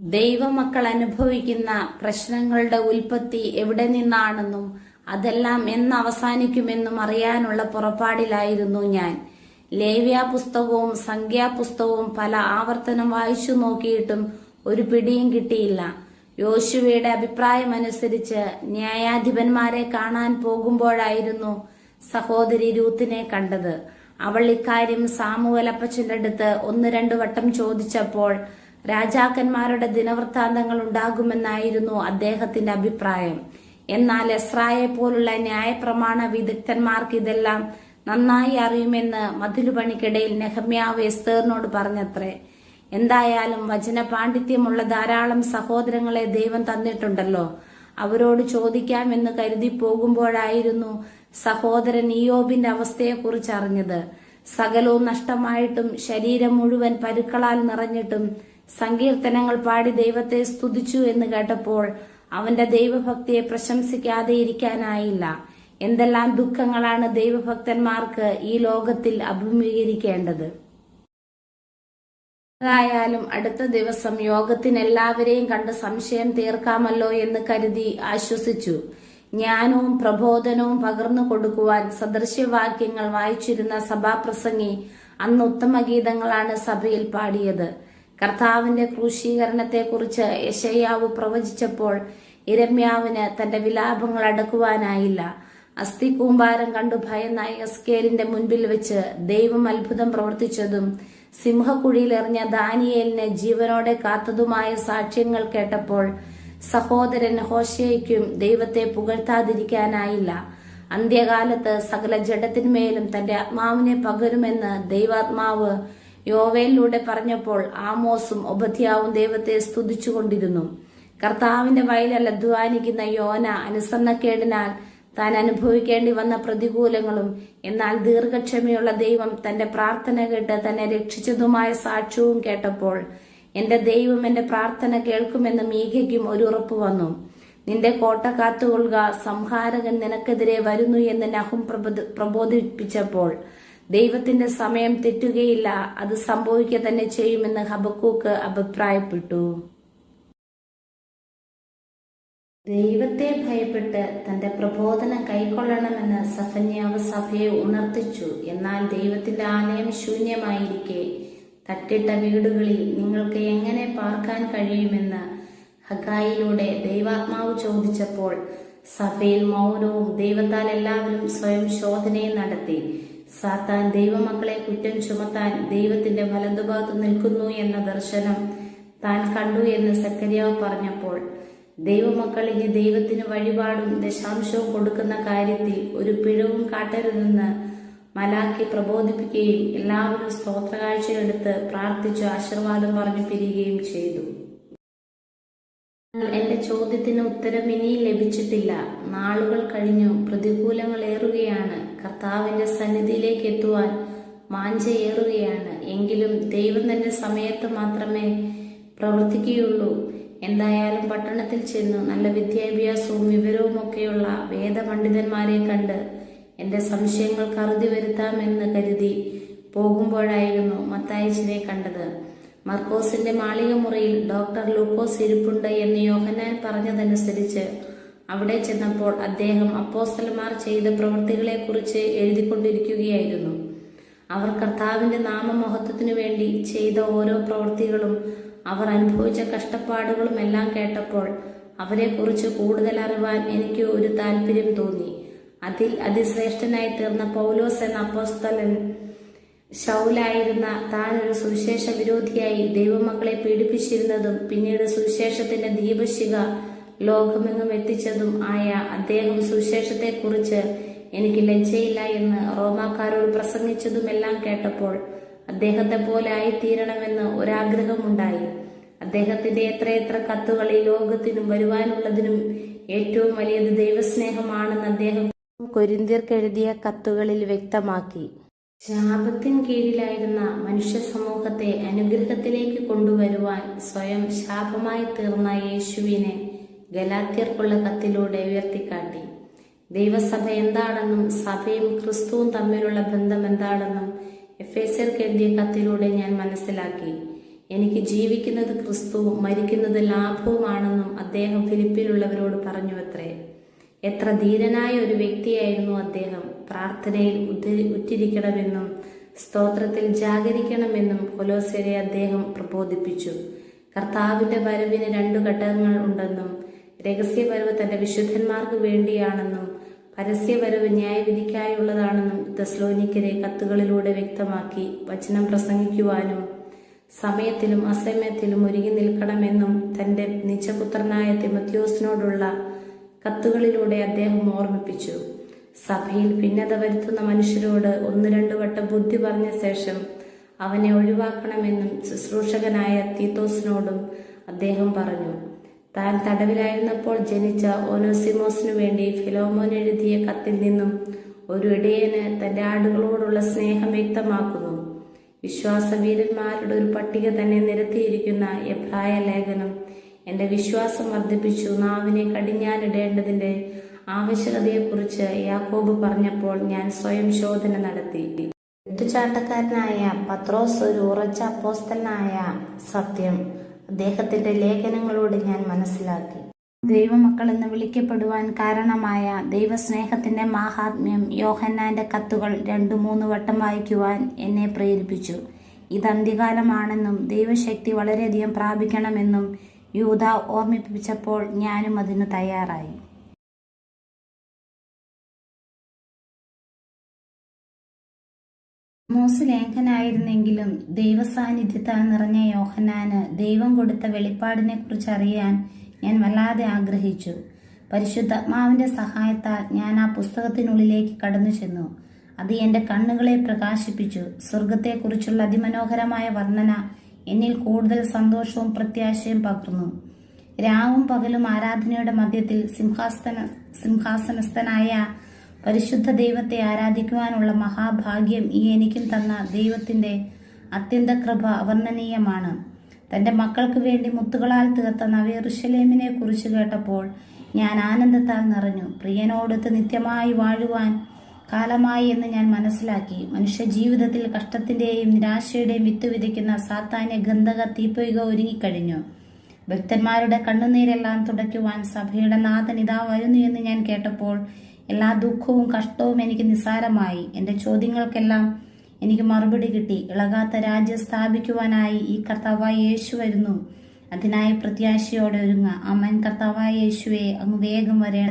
ദൈവമക്കൾ അനുഭവിക്കുന്ന പ്രശ്നങ്ങളുടെ ഉൽപ്പത്തി എവിടെ നിന്നാണെന്നും അതെല്ലാം എന്ന് അവസാനിക്കുമെന്നും അറിയാനുള്ള പുറപ്പാടിലായിരുന്നു ഞാൻ. ലേവ്യ പുസ്തകവും സംഖ്യാപുസ്തകവും പല ആവർത്തനം വായിച്ചു നോക്കിയിട്ടും ഒരു പിടിയും കിട്ടിയില്ല. യോശുവയുടെ അഭിപ്രായമനുസരിച്ച് ന്യായാധിപന്മാരെ കാണാൻ പോകുമ്പോഴായിരുന്നു സഹോദരി രൂത്തിനെ കണ്ടത്. അവൾ ഇക്കാര്യം സാമുവലപ്പച്ചന്റെ അടുത്ത് ഒന്ന് രണ്ടു വട്ടം ചോദിച്ചപ്പോൾ രാജാക്കന്മാരുടെ ദിനവൃത്താന്തങ്ങൾ ഉണ്ടാകുമെന്നായിരുന്നു അദ്ദേഹത്തിന്റെ അഭിപ്രായം. എന്നാൽ എസ്രായെ പോലുള്ള ന്യായപ്രമാണ വിദഗ്ധന്മാർക്ക് ഇതെല്ലാം നന്നായി അറിയുമെന്ന് മതിലുപണിക്കിടയിൽ നെഹമ്യാവ് എസ്തേറിനോട് പറഞ്ഞത്രേ. എന്തായാലും വചന പാണ്ഡിത്യമുള്ള ധാരാളം സഹോദരങ്ങളെ ദൈവം തന്നിട്ടുണ്ടല്ലോ. അവരോട് ചോദിക്കാമെന്ന് കരുതി പോകുമ്പോഴായിരുന്നു സഹോദരൻ ഇയോബിന്റെ അവസ്ഥയെക്കുറിച്ച് അറിഞ്ഞത് സകലവും നഷ്ടമായിട്ടും ശരീരം മുഴുവൻ പരുക്കളാൽ നിറഞ്ഞിട്ടും സങ്കീർത്തനങ്ങൾ പാടി ദൈവത്തെ സ്തുതിച്ചു എന്ന് കേട്ടപ്പോൾ അവന്റെ ദൈവഭക്തിയെ പ്രശംസിക്കാതെ ഇരിക്കാനായില്ല. എന്തെല്ലാം ദുഃഖങ്ങളാണ് ദൈവഭക്തന്മാർക്ക് ഈ ലോകത്തിൽ അഭിമുഖീകരിക്കേണ്ടത്? ഏതായാലും അടുത്ത ദിവസം യോഗത്തിന് എല്ലാവരെയും കണ്ട് സംശയം തീർക്കാമല്ലോ എന്ന് കരുതി ആശ്വസിച്ചു. ജ്ഞാനവും പ്രബോധനവും പകർന്നു കൊടുക്കുവാൻ സദൃശ്യവാക്യങ്ങൾ വായിച്ചിരുന്ന സഭാപ്രസംഗി അന്ന് ഉത്തമ ഗീതങ്ങളാണ് സഭയിൽ പാടിയത്. കർത്താവിന്റെ ക്രൂശീകരണത്തെക്കുറിച്ച് യശയ്യാവ് പ്രവചിച്ചപ്പോൾ ഇരമ്യാവിന് തന്റെ വിലാപങ്ങൾ അടക്കുവാനായില്ല. അസ്ഥി കൂമ്പാരം കണ്ടു ഭയന്ന എസ്കേലിന്റെ മുൻപിൽ വെച്ച് ദൈവം അത്ഭുതം പ്രവർത്തിച്ചതും സിംഹക്കുഴിയിൽ എറിഞ്ഞ ദാനിയേലിനെ ജീവനോടെ കാത്തതുമായ സാക്ഷ്യങ്ങൾ കേട്ടപ്പോൾ സഹോദരൻ ഹോഷയ്ക്കും ദൈവത്തെ പുകഴ്ത്താതിരിക്കാനായില്ല. അന്ത്യകാലത്ത് സകല ജഡത്തിന്മേലും തന്റെ ആത്മാവിനെ പകരുമെന്ന് ദൈവാത്മാവ് യോവേലിലൂടെ പറഞ്ഞപ്പോൾ ആമോസും ഒബധ്യാവും ദൈവത്തെ സ്തുതിച്ചുകൊണ്ടിരുന്നു. കർത്താവിന്റെ വയലല്ല അധ്വാനിക്കുന്ന യോന അനുസരണക്കേടിനാൽ താൻ അനുഭവിക്കേണ്ടി വന്ന പ്രതികൂലങ്ങളും എന്നാൽ ദീർഘക്ഷമയുള്ള ദൈവം തന്റെ പ്രാർത്ഥന കേട്ട് തന്നെ രക്ഷിച്ചതുമായ സാക്ഷ്യവും കേട്ടപ്പോൾ എന്റെ ദൈവം എന്റെ പ്രാർത്ഥന കേൾക്കുമെന്ന് മീകയ്ക്കും ഒരു ഉറപ്പ് വന്നു. നിന്റെ കോട്ട കാത്തുകൊള്ളുക സംഹാരകൻ നിനക്കെതിരെ വരുന്നു എന്ന് നഹും പ്രബോധ- പ്രബോധിപ്പിച്ചപ്പോൾ ദൈവത്തിന്റെ സമയം തെറ്റുകയില്ല. അത് സംഭവിക്കുക തന്നെ ചെയ്യുമെന്ന് ഹബക്കൂക്ക് അഭിപ്രായപ്പെട്ടു. ദൈവത്തെ ഭയപ്പെട്ട് തന്റെ പ്രബോധനം കൈക്കൊള്ളണമെന്ന് സഫന്യാവ് സഭയെ ഉണർത്തിച്ചു. എന്നാൽ ദൈവത്തിന്റെ ആലയം ശൂന്യമായിരിക്കെ. തട്ടിട്ട വീടുകളിൽ നിങ്ങൾക്ക് എങ്ങനെ പാർക്കാൻ കഴിയുമെന്ന് ഹഗായിലൂടെ ദൈവാത്മാവ് ചോദിച്ചപ്പോൾ സഭയിൽ മൗനവും ദൈവത്താൽ എല്ലാവരും സ്വയം ശോധനയും നടത്തി. സാത്താൻ ദൈവമക്കളെ കുറ്റം ചുമത്താൻ ദൈവത്തിന്റെ വലതുഭാഗത്ത് നിൽക്കുന്നു എന്ന ദർശനം താൻ കണ്ടു എന്ന് സക്കരിയാവ് പറഞ്ഞപ്പോൾ ദൈവമക്കൾ ഇനി ദൈവത്തിന് വഴിപാടും ദശാംശവും കൊടുക്കുന്ന കാര്യത്തിൽ ഒരു പിഴവും കാട്ടരുതെന്ന് മലാക്കി പ്രബോധിപ്പിക്കുകയും എല്ലാവരും സ്തോത്രകാഴ്ചയെടുത്ത് പ്രാർത്ഥിച്ചു ആശീർവാദം പറഞ്ഞു പിരിയുകയും ചെയ്തു. എന്റെ ചോദ്യത്തിന് ഉത്തരം ഇനിയും ലഭിച്ചിട്ടില്ല. നാളുകൾ കഴിഞ്ഞു. പ്രതികൂലങ്ങൾ ഏറുകയാണ് കർത്താവിന്റെ സന്നിധിയിലേക്ക് എത്തുവാൻ മാഞ്ചയേറുകയാണ് എങ്കിലും ദൈവം തന്റെ സമയത്ത് മാത്രമേ പ്രവർത്തിക്കുകയുള്ളൂ. എന്തായാലും പട്ടണത്തിൽ ചെന്നു നല്ല വിദ്യാഭ്യാസവും വിവരവും ഒക്കെയുള്ള വേദപണ്ഡിതന്മാരെ കണ്ട് എന്റെ സംശയങ്ങൾ അറുതി വരുത്താമെന്ന് കരുതി പോകുമ്പോഴായിരുന്നു മത്തായിച്ചിനെ കണ്ടത്. മർക്കോസിന്റെ മാളിക മുറിയിൽ ഡോക്ടർ ലൂക്കോസ് ഇരിപ്പുണ്ട് എന്ന് യോഹനാൻ പറഞ്ഞതനുസരിച്ച് അവിടെ ചെന്നപ്പോൾ അദ്ദേഹം അപ്പോസ്തലമാർ ചെയ്ത പ്രവൃത്തികളെക്കുറിച്ച് എഴുതിക്കൊണ്ടിരിക്കുകയായിരുന്നു. അവർ കർത്താവിന്റെ നാമമഹത്വത്തിനു വേണ്ടി ചെയ്ത ഓരോ പ്രവൃത്തികളും അവർ അനുഭവിച്ച കഷ്ടപ്പാടുകളും എല്ലാം കേട്ടപ്പോൾ അവരെക്കുറിച്ച് കൂടുതൽ അറിവാൻ എനിക്ക് ഒരു താല്പര്യം തോന്നി. അതിൽ അതിശ്രേഷ്ഠനായി തീർന്ന പൗലോസ് എന്ന അപ്പോസ്തലൻ ശൗലായിരുന്ന താൻ ഒരു സുവിശേഷ വിരോധിയായി ദൈവമക്കളെ പീഡിപ്പിച്ചിരുന്നതും പിന്നീട് സുവിശേഷത്തിന്റെ ദീപശിക ലോകമെങ്ങും എത്തിച്ചതും ആയ അദ്ദേഹം സുവിശേഷത്തെക്കുറിച്ച് എനിക്ക് ലജ്ജയില്ല എന്ന് റോമാക്കാരോട് പ്രസംഗിച്ചതുമെല്ലാം കേട്ടപ്പോൾ അദ്ദേഹത്തെ പോലെ ആയിത്തീരണമെന്ന് ഒരാഗ്രഹമുണ്ടായി. അദ്ദേഹത്തിന്റെ എത്രയെത്ര കത്തുകൾ ഈ ലോകത്തിനും വരുവാനുള്ളതിനും ഏറ്റവും വലിയത് ദൈവസ്നേഹമാണെന്ന് അദ്ദേഹം കൊരിന്തിയർക്കെഴുതിയ കത്തുകളിൽ വ്യക്തമാക്കി. ശാപത്തിൻ കീഴിലായിരുന്ന മനുഷ്യ സമൂഹത്തെ അനുഗ്രഹത്തിലേക്ക് കൊണ്ടുവരുവാൻ സ്വയം ശാപമായി തീർന്ന യേശുവിനെ ഗലാത്യർക്കുള്ള കത്തിലൂടെ ഉയർത്തിക്കാട്ടി. ദൈവസഭ എന്താണെന്നും സഭയും ക്രിസ്തുവും തമ്മിലുള്ള ബന്ധം എന്താണെന്നും എഫ് എസ് എഴുതിയ കത്തിലൂടെ ഞാൻ മനസ്സിലാക്കി. എനിക്ക് ജീവിക്കുന്നത് ക്രിസ്തുവും മരിക്കുന്നത് ലാഭവുമാണെന്നും അദ്ദേഹം ഫിലിപ്പിലുള്ളവരോട് പറഞ്ഞു അത്രേ എത്ര ധീരനായ ഒരു വ്യക്തിയായിരുന്നു അദ്ദേഹം. പ്രാർത്ഥനയിൽ ഉറ്റിരിക്കണമെന്നും സ്തോത്രത്തിൽ ജാഗരിക്കണമെന്നും കൊലോസ്യരെ അദ്ദേഹം പ്രബോധിപ്പിച്ചു. കർത്താവിന്റെ വരവിന് രണ്ടു ഘട്ടങ്ങൾ ഉണ്ടെന്നും രഹസ്യവരവ് തന്റെ വിശുദ്ധന്മാർക്ക് വേണ്ടിയാണെന്നും പരസ്യവരവ് ന്യായവിധിക്കായുള്ളതാണെന്നും ദസ്ലോനിക്കരെ കത്തുകളിലൂടെ വ്യക്തമാക്കി വചനം പ്രസംഗിക്കുവാനും സമയത്തിലും അസമയത്തിലും ഒരുങ്ങി നിൽക്കണമെന്നും തന്റെ നിജപുത്രനായ തിമത്യോസിനോടുള്ള കത്തുകളിലൂടെ അദ്ദേഹം ഓർമ്മിപ്പിച്ചു. സഭയിൽ ഭിന്നത വരുത്തുന്ന മനുഷ്യരോട് ഒന്ന് രണ്ടു വട്ടം ബുദ്ധി പറഞ്ഞ ശേഷം അവനെ ഒഴിവാക്കണമെന്നും ശുശ്രൂഷകനായ തീത്തോസിനോടും അദ്ദേഹം പറഞ്ഞു. താൻ തടവിലായിരുന്നപ്പോൾ ജനിച്ച ഓനോസിമോസിനു വേണ്ടി ഫിലോമോൻ എഴുതിയ കത്തിൽ നിന്നും ഒരു ഇടയന് തന്റെ ആടുകളോടുള്ള സ്നേഹം വ്യക്തമാക്കുന്നു. വിശ്വാസവീരന്മാരുടെ ഒരു പട്ടിക തന്നെ നിരത്തിയിരിക്കുന്ന എബ്രായ ലേഖനം എന്റെ വിശ്വാസം വർദ്ധിപ്പിച്ചു നാവിനെ കടിഞ്ഞാനിടേണ്ടതിന്റെ ആവശ്യകതയെക്കുറിച്ച് യാക്കോബ് പറഞ്ഞപ്പോൾ ഞാൻ സ്വയം ശോധന നടത്തി. ചാട്ടക്കാരനായ പത്രോസ് ഒരു ഉറച്ച അപ്പോസ്തലനായ സത്യം അദ്ദേഹത്തിന്റെ ലേഖനങ്ങളോട് ഞാൻ മനസ്സിലാക്കി. ദൈവമക്കൾ എന്ന് വിളിക്കപ്പെടുവാൻ കാരണമായ ദൈവസ്നേഹത്തിന്റെ മാഹാത്മ്യം യോഹന്നാന്റെ കത്തുകൾ രണ്ടു മൂന്ന് വട്ടം വായിക്കുവാൻ എന്നെ പ്രേരിപ്പിച്ചു. ഇത് അന്ത്യകാലമാണെന്നും ദൈവശക്തി വളരെയധികം പ്രാപിക്കണമെന്നും യൂത ഓർമ്മിപ്പിച്ചപ്പോൾ ഞാനും അതിന് തയ്യാറായി. മോസ് ലേഖനായിരുന്നെങ്കിലും ദൈവസാന്നിധ്യത്താൽ നിറഞ്ഞ യോഹനാന് ദൈവം കൊടുത്ത വെളിപ്പാടിനെ കുറിച്ച് അറിയാൻ ഞാൻ വല്ലാതെ ആഗ്രഹിച്ചു. പരിശുദ്ധാത്മാവിന്റെ സഹായത്താൽ ഞാൻ ആ പുസ്തകത്തിനുള്ളിലേക്ക് കടന്നു ചെന്നു അത് എന്റെ കണ്ണുകളെ പ്രകാശിപ്പിച്ചു. സ്വർഗത്തെക്കുറിച്ചുള്ള അതിമനോഹരമായ വർണന എന്നിൽ കൂടുതൽ സന്തോഷവും പ്രത്യാശയും പകർന്നു. രാവും പകലും ആരാധനയുടെ മധ്യത്തിൽ സിംഹാസന സിംഹാസനസ്ഥനായ പരിശുദ്ധ ദൈവത്തെ ആരാധിക്കുവാനുള്ള മഹാഭാഗ്യം ഈ എനിക്കും തന്ന ദൈവത്തിന്റെ അത്യന്ത കൃപ അവർണനീയമാണ്. തന്റെ മക്കൾക്ക് വേണ്ടി മുത്തുകളാൽ തീർത്ത നവേറുഷലേമിനെ കുറിച്ച് കേട്ടപ്പോൾ ഞാൻ ആനന്ദത്താൽ നിറഞ്ഞു. പ്രിയനോടുത്ത് നിത്യമായി വാഴുവാൻ കാലമായി എന്ന് ഞാൻ മനസ്സിലാക്കി. മനുഷ്യ ജീവിതത്തിൽ കഷ്ടത്തിന്റെയും നിരാശയുടെയും വിത്ത് വിതയ്ക്കുന്ന സാത്താന്യ ഗന്ധക തീപ്പൊയ്ക ഒരുങ്ങിക്കഴിഞ്ഞു. ഭക്തന്മാരുടെ കണ്ണുനീരെല്ലാം തുടയ്ക്കുവാൻ സഭയുടെ നാഥൻ ഇതാ വരുന്നു എന്ന് ഞാൻ കേട്ടപ്പോൾ എല്ലാ ദുഃഖവും കഷ്ടവും എനിക്ക് നിസാരമായി എന്റെ ചോദ്യങ്ങൾക്കെല്ലാം എനിക്ക് മറുപടി കിട്ടി. ഇളകാത്ത രാജ്യം സ്ഥാപിക്കുവാനായി ഈ കർത്താവായ യേശു വരുന്നു. അതിനായി പ്രത്യാശയോടെ ഒരുങ്ങ അമ്മൻ കർത്താവായ യേശുവെ അങ്ങ് വേഗം വരേണ്ട